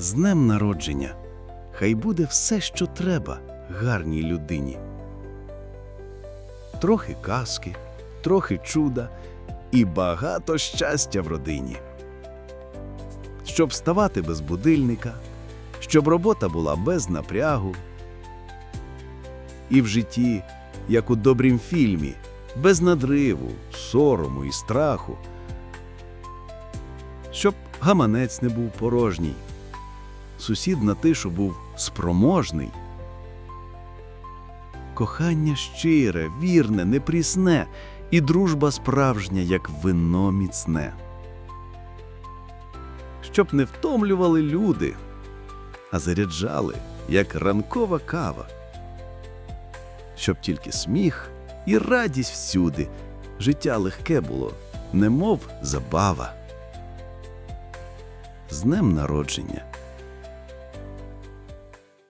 З днем народження. Хай буде все, що треба гарній людині. Трохи казки, трохи чуда і багато щастя в родині. Щоб вставати без будильника, щоб робота була без напрягу. І в житті, як у добрім фільмі, без надриву, сорому і страху. Щоб гаманець не був порожній, сусід на тишу був спроможний. Кохання щире, вірне, непрісне, і дружба справжня, як вино міцне. Щоб не втомлювали люди, а заряджали, як ранкова кава. Щоб тільки сміх і радість всюди, життя легке було, немов забава. З днем народження!